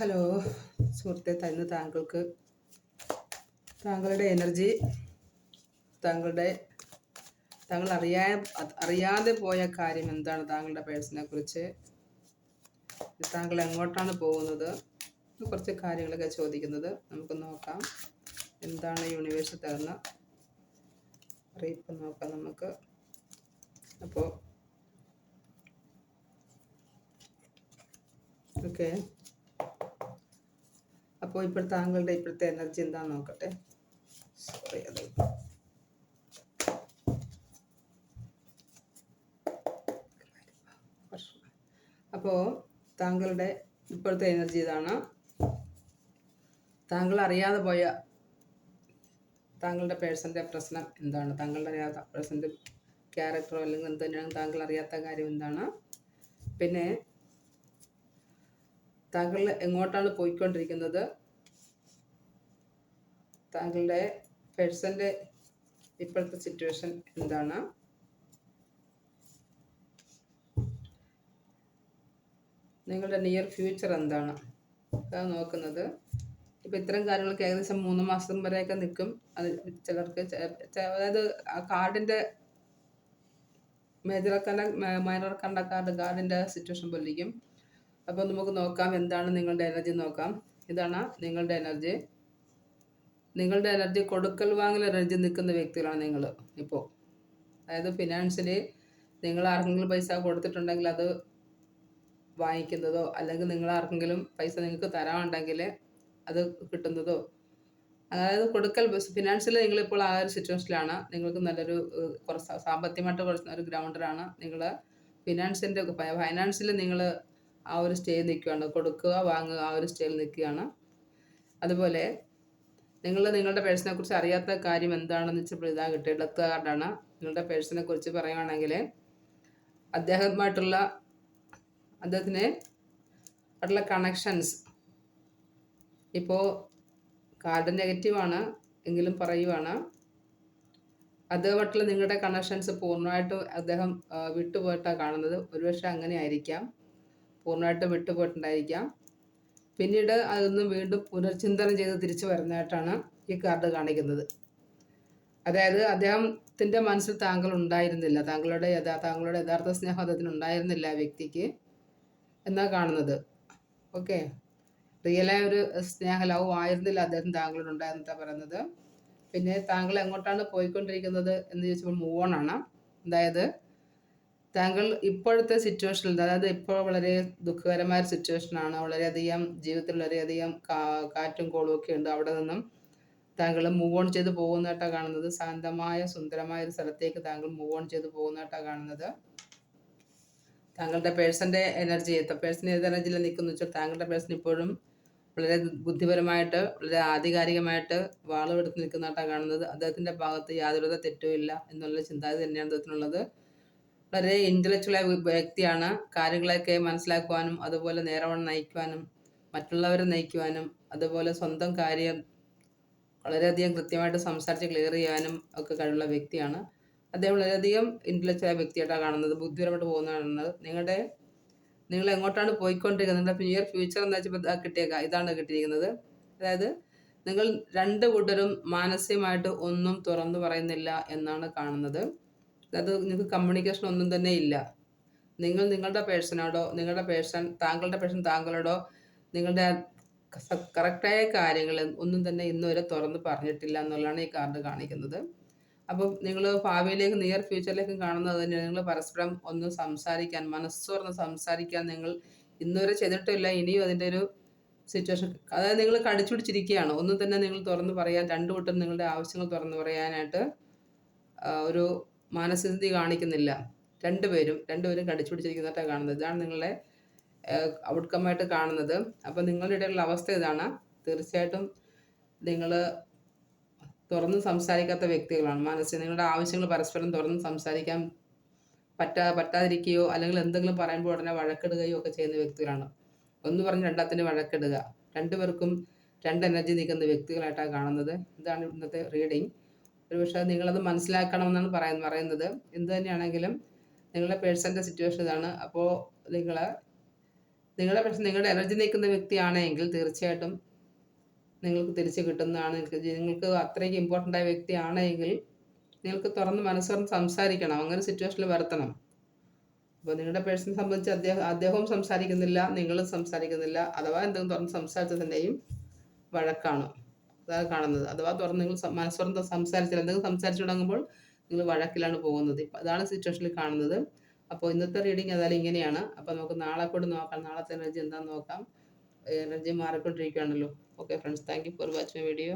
Hello സുഹൃത്തെ തന്ന് താങ്കൾക്ക്. താങ്കളുടെ എനർജി താങ്കളുടെ താങ്കൾ അറിയാ അറിയാതെ പോയ കാര്യം എന്താണ് താങ്കളുടെ പേഴ്സണെ കുറിച്ച്? താങ്കൾ എങ്ങോട്ടാണ് പോകുന്നത് കുറച്ച് കാര്യങ്ങളൊക്കെ ചോദിക്കുന്നത്. നമുക്ക് നോക്കാം. എന്താണ് യൂണിവേഴ്സ് തരുന്ന അറിയിപ്പ് നോക്കാം നമുക്ക്. അപ്പോൾ ഓക്കെ അപ്പോൾ ഇപ്പോൾ താങ്കളുടെ ഇപ്പോഴത്തെ എനർജി എന്താണെന്ന് നോക്കട്ടെ. സോറി അത്. അപ്പോൾ താങ്കളുടെ ഇപ്പോഴത്തെ എനർജി ഇതാണ്. താങ്കൾ അറിയാതെ പോയ താങ്കളുടെ പേഴ്സന്റെ പ്രശ്നം എന്താണ്? താങ്കളുടെ അറിയാത്ത പേഴ്സന്റെ ക്യാരക്ടറോ അല്ലെങ്കിൽ എന്ത് തന്നെയാണ് താങ്കൾ അറിയാത്ത കാര്യം എന്താണ്? പിന്നെ താങ്കൾ എങ്ങോട്ടാണ് പോയിക്കൊണ്ടിരിക്കുന്നത്? താങ്കളുടെ പേഴ്സന്റെ ഇപ്പോഴത്തെ സിറ്റുവേഷൻ എന്താണ്? നിങ്ങളുടെ നിയർ ഫ്യൂച്ചർ എന്താണ്? അതാണ് നോക്കുന്നത്. ഇപ്പം ഇത്തരം കാര്യങ്ങളൊക്കെ ഏകദേശം മൂന്ന് മാസം വരെയൊക്കെ നിൽക്കും. അത് ചിലർക്ക് അതായത് ആ കാർഡിന്റെ മേജർ കണ്ട മൈനർ കണ്ട കാർഡ് കാർഡിന്റെ സിറ്റുവേഷൻ പോലിരിക്കും. അപ്പോൾ നമുക്ക് നോക്കാം എന്താണ് നിങ്ങളുടെ എനർജി നോക്കാം. ഇതാണ് നിങ്ങളുടെ എനർജി നിങ്ങളുടെ എനർജി കൊടുക്കൽ വാങ്ങൽ എനർജി നിൽക്കുന്ന വ്യക്തികളാണ് നിങ്ങൾ ഇപ്പോൾ അതായത് ഫിനാൻഷ്യലി നിങ്ങൾ ആർക്കെങ്കിലും പൈസ കൊടുത്തിട്ടുണ്ടെങ്കിൽ അത് വാങ്ങിക്കുന്നതോ അല്ലെങ്കിൽ നിങ്ങൾ ആർക്കെങ്കിലും പൈസ നിങ്ങൾക്ക് തരാനുണ്ടെങ്കിൽ അത് കിട്ടുന്നതോ. അതായത് കൊടുക്കൽ ഫിനാൻഷ്യലി നിങ്ങളിപ്പോൾ ആ ഒരു സിറ്റുവേഷനിലാണ് നിങ്ങൾക്ക് നല്ലൊരു കുറച്ച് സാമ്പത്തികമായിട്ട് കുറച്ച് ഒരു ഗ്രൗണ്ടറാണ് നിങ്ങൾ ഫിനാൻസിന്റെ ഫൈനാൻസിൽ നിങ്ങൾ ആ ഒരു സ്റ്റേജിൽ നിൽക്കുകയാണ്. കൊടുക്കുക വാങ്ങുക ആ ഒരു സ്റ്റേജിൽ നിൽക്കുകയാണ്. അതുപോലെ നിങ്ങൾ നിങ്ങളുടെ പേഴ്സണെ കുറിച്ച് അറിയാത്ത കാര്യം എന്താണെന്ന് വെച്ചപ്പോൾ ഇതാ കിട്ടിയ ഡെത്ത് കാർഡാണ്. നിങ്ങളുടെ പേഴ്സണെ കുറിച്ച് പറയുകയാണെങ്കിൽ അദ്ദേഹവുമായിട്ടുള്ള അദ്ദേഹത്തിന് ആയിട്ടുള്ള കണക്ഷൻസ് ഇപ്പോൾ കാർഡ് നെഗറ്റീവാണ് എങ്കിലും പറയുവാണ്. അദ്ദേഹമായിട്ടുള്ള നിങ്ങളുടെ കണക്ഷൻസ് പൂർണമായിട്ട് അദ്ദേഹം വിട്ടുപോയിട്ടാണ് കാണുന്നത്. ഒരുപക്ഷെ അങ്ങനെ ആയിരിക്കാം പൂർണമായിട്ട് വിട്ടുപോയിട്ടുണ്ടായിരിക്കാം. പിന്നീട് അതൊന്നും വീണ്ടും പുനർചിന്തനം ചെയ്ത് തിരിച്ചു വരുന്നതായിട്ടാണ് ഈ കാർഡ് കാണിക്കുന്നത്. അതായത് അദ്ദേഹത്തിന്റെ മനസ്സിൽ താങ്കൾ ഉണ്ടായിരുന്നില്ല. താങ്കളുടെ യഥാ താങ്കളുടെ യഥാർത്ഥ സ്നേഹം അദ്ദേഹത്തിന് ഉണ്ടായിരുന്നില്ല ആ വ്യക്തിക്ക് എന്നാ കാണുന്നത്. ഓക്കെ. റിയലായ ഒരു സ്നേഹ ലവ് ആയിരുന്നില്ല അദ്ദേഹം താങ്കളോട് ഉണ്ടായിരുന്നാ പറയുന്നത്. പിന്നെ താങ്കൾ എങ്ങോട്ടാണ് പോയിക്കൊണ്ടിരിക്കുന്നത് എന്ന് ചോദിച്ചപ്പോൾ മൂവ് ഓൺ ആണ്. അതായത് താങ്കൾ ഇപ്പോഴത്തെ സിറ്റുവേഷനിൽ അതായത് ഇപ്പോൾ വളരെ ദുഃഖകരമായ ഒരു സിറ്റുവേഷനാണ് വളരെയധികം ജീവിതത്തിൽ വളരെയധികം കാറ്റും കോളും ഒക്കെ ഉണ്ട് അവിടെ നിന്നും താങ്കൾ മൂവ് ഓൺ ചെയ്ത് പോകുന്നതായിട്ടാണ് കാണുന്നത്. ശാന്തമായ സുന്ദരമായ ഒരു സ്ഥലത്തേക്ക് താങ്കൾ മൂവ് ഓൺ ചെയ്ത് പോകുന്നതായിട്ടാണ് കാണുന്നത്. താങ്കളുടെ പേഴ്സന്റെ എനർജി പേഴ്സൺ ഏത് എനർജിയിൽ നിൽക്കുന്നു വെച്ചാൽ താങ്കളുടെ പേഴ്സൺ ഇപ്പോഴും വളരെ ബുദ്ധിപരമായിട്ട് വളരെ ആധികാരികമായിട്ട് വാളുമെടുത്ത് നിൽക്കുന്നതായിട്ടാണ് കാണുന്നത്. അദ്ദേഹത്തിന്റെ ഭാഗത്ത് യാതൊരുവിധ തെറ്റുമില്ല എന്നുള്ള ചിന്താഗതി തന്നെയാണ് അദ്ദേഹത്തിനുള്ളത്. വളരെ ഇന്റലക്ച്വലായ വ്യക്തിയാണ്. കാര്യങ്ങളൊക്കെ മനസ്സിലാക്കുവാനും അതുപോലെ നേരവണ്ണം നയിക്കുവാനും മറ്റുള്ളവരെ നയിക്കുവാനും അതുപോലെ സ്വന്തം കാര്യം വളരെയധികം കൃത്യമായിട്ട് സംസാരിച്ച് ക്ലിയർ ചെയ്യാനും ഒക്കെ കഴിവുള്ള വ്യക്തിയാണ്. അദ്ദേഹം വളരെയധികം ഇന്റലക്ച്വലായ വ്യക്തിയായിട്ടാണ് കാണുന്നത്. ബുദ്ധിപരമായിട്ട് പോകുന്നതാണ്. നിങ്ങളുടെ നിങ്ങൾ എങ്ങോട്ടാണ് പോയിക്കൊണ്ടിരിക്കുന്നത്? നിങ്ങളുടെ നിയർ ഫ്യൂച്ചർ എന്ന് ഇതാ കിട്ടിയേക്ക. ഇതാണ് കിട്ടിയിരിക്കുന്നത്. അതായത് നിങ്ങൾ രണ്ട് കൂട്ടരും മാനസികമായിട്ട് ഒന്നും തുറന്നു പറയുന്നില്ല എന്നാണ് കാണുന്നത്. അതായത് നിങ്ങൾക്ക് കമ്മ്യൂണിക്കേഷൻ ഒന്നും തന്നെ ഇല്ല. നിങ്ങൾ നിങ്ങളുടെ പേഴ്സണോടോ നിങ്ങളുടെ പേഴ്സൺ താങ്കളുടെ പേഴ്സൺ താങ്കളോടോ നിങ്ങളുടെ കറക്റ്റായ കാര്യങ്ങൾ ഒന്നും തന്നെ ഇന്നുവരെ തുറന്ന് പറഞ്ഞിട്ടില്ല എന്നുള്ളതാണ് ഈ കാർഡ് കാണിക്കുന്നത്. അപ്പം നിങ്ങൾ ഭാവിയിലേക്ക് നിയർ ഫ്യൂച്ചറിലേക്ക് കാണുന്നത് തന്നെ നിങ്ങൾ പരസ്പരം ഒന്ന് സംസാരിക്കാൻ മനസ്സുറന്ന് സംസാരിക്കാൻ നിങ്ങൾ ഇന്നുവരെ ചെയ്തിട്ടില്ല. ഇനിയും അതിന്റെ ഒരു സിറ്റുവേഷൻ അതായത് നിങ്ങൾ കടിച്ചു പിടിച്ചിരിക്കുകയാണ്. ഒന്നും തന്നെ നിങ്ങൾ തുറന്ന് പറയാൻ രണ്ടു കൂട്ടം നിങ്ങളുടെ ആവശ്യങ്ങൾ തുറന്ന് പറയാനായിട്ട് ഒരു മാനസികത കാണിക്കുന്നില്ല. രണ്ടുപേരും രണ്ടുപേരും കടിച്ചു പിടിച്ചിരിക്കുന്നതായിട്ടാണ് കാണുന്നത്. ഇതാണ് നിങ്ങളെ ഔട്ട്കമായിട്ട് കാണുന്നത്. അപ്പോൾ നിങ്ങളുടെ ഇടയിലുള്ള അവസ്ഥ ഇതാണ്. തീർച്ചയായിട്ടും നിങ്ങൾ തുറന്ന് സംസാരിക്കാത്ത വ്യക്തികളാണ്. മനസ്സിൽ നിങ്ങളുടെ ആവശ്യങ്ങൾ പരസ്പരം തുറന്ന് സംസാരിക്കാൻ പറ്റാ പറ്റാതിരിക്കുകയോ അല്ലെങ്കിൽ എന്തെങ്കിലും പറയുമ്പോൾ ഉടനെ വഴക്കിടുകയോ ഒക്കെ ചെയ്യുന്ന വ്യക്തികളാണ്. ഒന്ന് പറഞ്ഞ് രണ്ടാത്തിന് വഴക്കിടുക. രണ്ടുപേർക്കും രണ്ട് എനർജി നിൽക്കുന്ന വ്യക്തികളായിട്ടാണ് കാണുന്നത്. ഇതാണ് ഇന്നത്തെ റീഡിങ് ഒരുപക്ഷെ നിങ്ങളത് മനസ്സിലാക്കണമെന്നാണ് പറയുന്നത് പറയുന്നത്. എന്ത് തന്നെയാണെങ്കിലും നിങ്ങളുടെ പേഴ്സന്റെ സിറ്റുവേഷൻ ഇതാണ്. അപ്പോൾ നിങ്ങൾ നിങ്ങളുടെ പ്രശ്നം നിങ്ങളുടെ എനർജി നിൽക്കുന്ന വ്യക്തിയാണെങ്കിൽ തീർച്ചയായിട്ടും നിങ്ങൾക്ക് തിരിച്ച് കിട്ടുന്നതാണ്. നിങ്ങൾക്ക് അത്രയ്ക്ക് ഇമ്പോർട്ടന്റ് ആയ വ്യക്തിയാണെങ്കിൽ നിങ്ങൾക്ക് തുറന്ന് മനസ്സുറന്ന് സംസാരിക്കണം. അങ്ങനെ സിറ്റുവേഷനിൽ വരുത്തണം. അപ്പോൾ നിങ്ങളുടെ പേഴ്സണെ സംബന്ധിച്ച് അദ്ദേഹം അദ്ദേഹവും സംസാരിക്കുന്നില്ല നിങ്ങളും സംസാരിക്കുന്നില്ല. അഥവാ എന്തെങ്കിലും തുറന്ന് സംസാരിച്ചതിന്റെയും വഴക്കാണ്. കാണുന്നത്. അഥവാ തുറന്ന് നിങ്ങൾ മനസ്സുറന്ന് സംസാരിച്ചാൽ എന്തെങ്കിലും സംസാരിച്ചു തുടങ്ങുമ്പോൾ നിങ്ങൾ വഴക്കിലാണ് പോകുന്നത്. ഇപ്പം അതാണ് സിറ്റുവേഷനിൽ കാണുന്നത്. അപ്പോൾ ഇന്നത്തെ റീഡിങ് ഏതായാലും ഇങ്ങനെയാണ്. അപ്പോൾ നമുക്ക് നാളെ കൂടി നോക്കാം. നാളത്തെ എനർജി എന്താണെന്ന് നോക്കാം. Energy മാറിക്കൊണ്ടിരിക്കുകയാണല്ലോ okay friends thank you for watching video